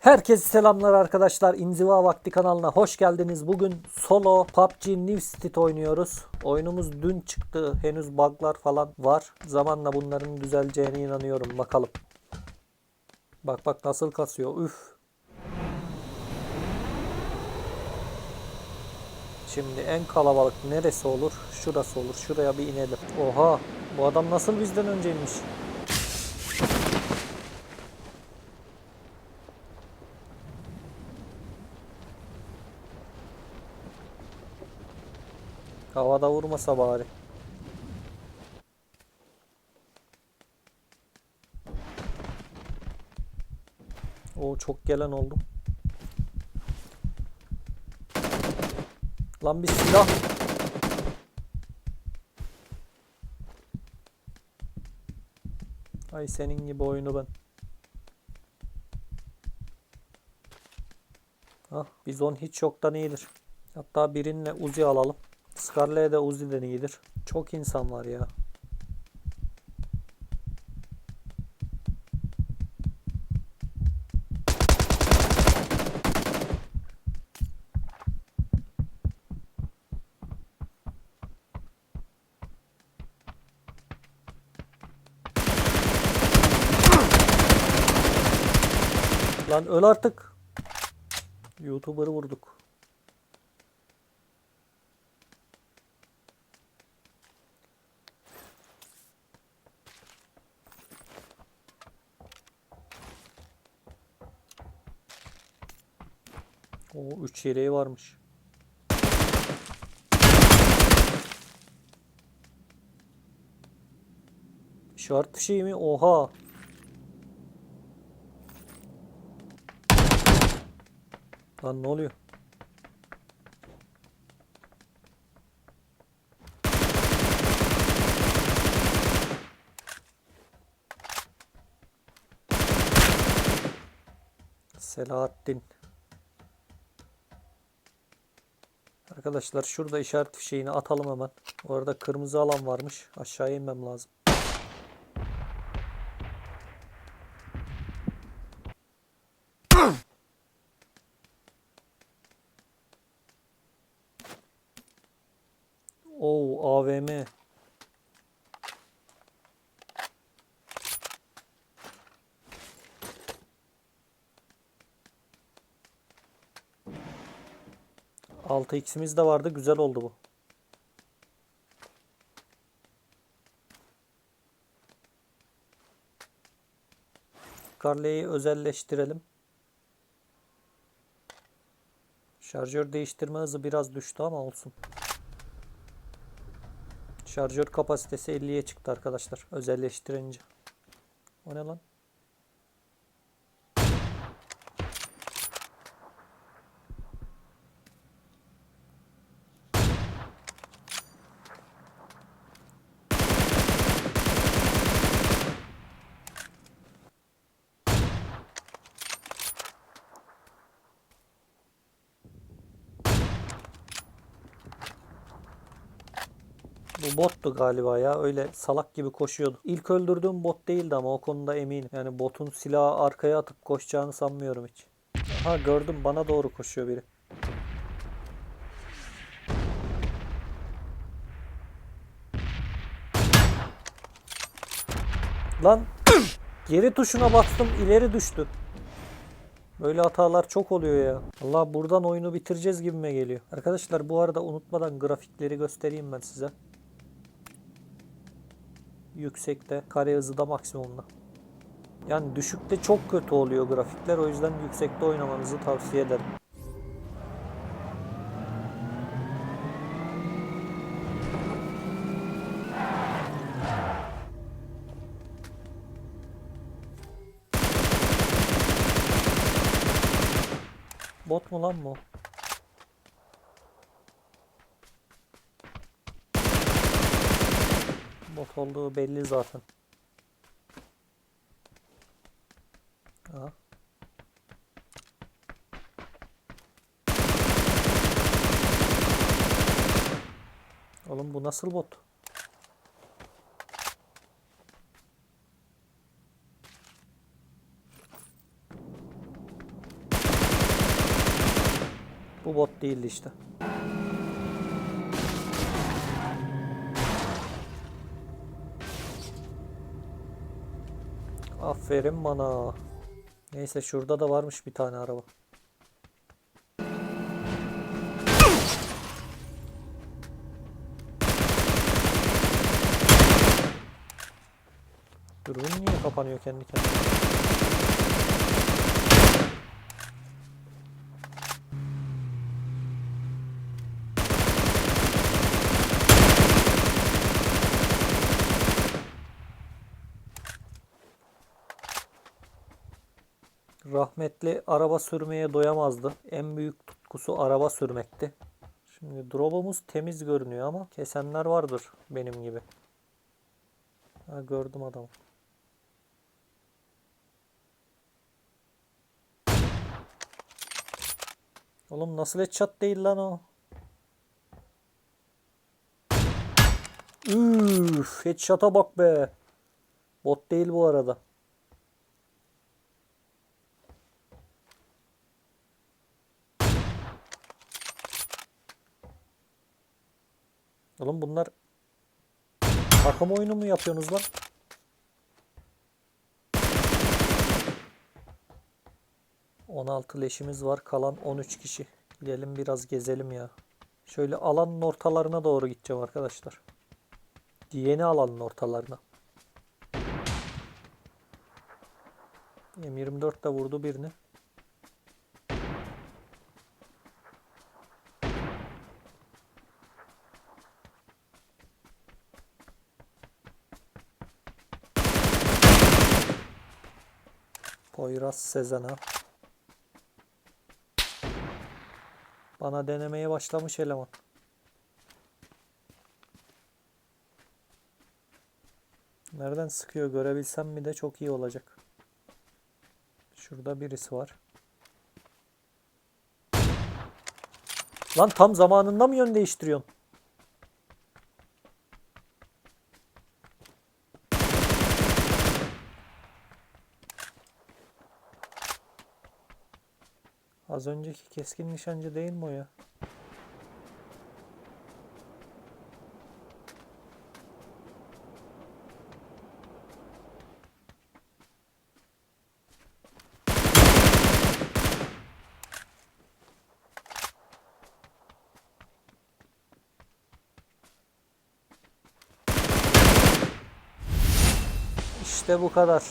Herkese selamlar arkadaşlar. İnziva Vakti kanalına hoş geldiniz. Bugün solo PUBG New Street oynuyoruz. Oyunumuz dün çıktı. Henüz bug'lar falan var. Zamanla bunların düzeleceğine inanıyorum. Bakalım. Bak bak nasıl kasıyor. Üf. Şimdi en kalabalık neresi olur? Şurası olur. Şuraya bir inelim. Oha. Bu adam nasıl bizden önceymiş? Havada vurmasa bari. O çok gelen oldu. Lan bir silah. Ay senin gibi oyunu ben. Ah, bizon hiç yoktan iyidir. Hatta birinle Uzi alalım. Scarlet'e de Uzi'den iyidir. Çok insan var ya. Lan öl artık. YouTuber'ı vurduk. O 3 yeleği varmış. İşaret fişeği mi? Oha. Lan ne oluyor? Selahattin. Arkadaşlar şurada işaret fişeğini atalım hemen. Orada kırmızı alan varmış. Aşağıya inmem lazım. Oo AVM. Altı x'imiz de vardı. Güzel oldu bu. Carley'i özelleştirelim. Şarjör değiştirme hızı biraz düştü ama olsun. Şarjör kapasitesi 50'ye çıktı arkadaşlar. Özelleştirince. O ne lan? Bu bottu galiba ya. Öyle salak gibi koşuyordu. İlk öldürdüğüm bot değildi ama o konuda eminim. Yani botun silahı arkaya atıp koşacağını sanmıyorum hiç. Ha gördüm bana doğru koşuyor biri. Lan geri tuşuna bastım ileri düştü. Böyle hatalar çok oluyor ya. Allah buradan oyunu bitireceğiz gibime geliyor. Arkadaşlar bu arada unutmadan grafikleri göstereyim ben size. Yüksekte, kare hızı da maksimumda. Yani düşükte çok kötü oluyor grafikler. O yüzden yüksekte oynamanızı tavsiye ederim. Bot mu lan bu? Bot olduğu belli zaten. Aha. Oğlum bu nasıl bot? Bu bot değildi işte. Aferin bana. Neyse şurada da varmış bir tane araba. Dürbün niye kapanıyor kendi kendine? Rahmetli araba sürmeye doyamazdı. En büyük tutkusu araba sürmekti. Şimdi drop'umuz temiz görünüyor ama kesenler vardır benim gibi. Ha, gördüm adamı. Oğlum nasıl headshot değil lan o? Üf, headshot'a bak be. Bot değil bu arada. Oğlum bunlar takım oyunu mu yapıyorsunuz lan? ...16 leşimiz var. Kalan 13 kişi. Gidelim biraz gezelim ya. Şöyle alanın ortalarına doğru gideceğim arkadaşlar. Yeni alanın ortalarına. M24 de vurdu birini. Poyraz Sezen'a. Bana denemeye başlamış eleman. Nereden sıkıyor görebilsem mi de çok iyi olacak. Şurada birisi var. Lan tam zamanında mı yön değiştiriyorsun? Az önceki keskin nişancı değil mi o ya? İşte bu kadar.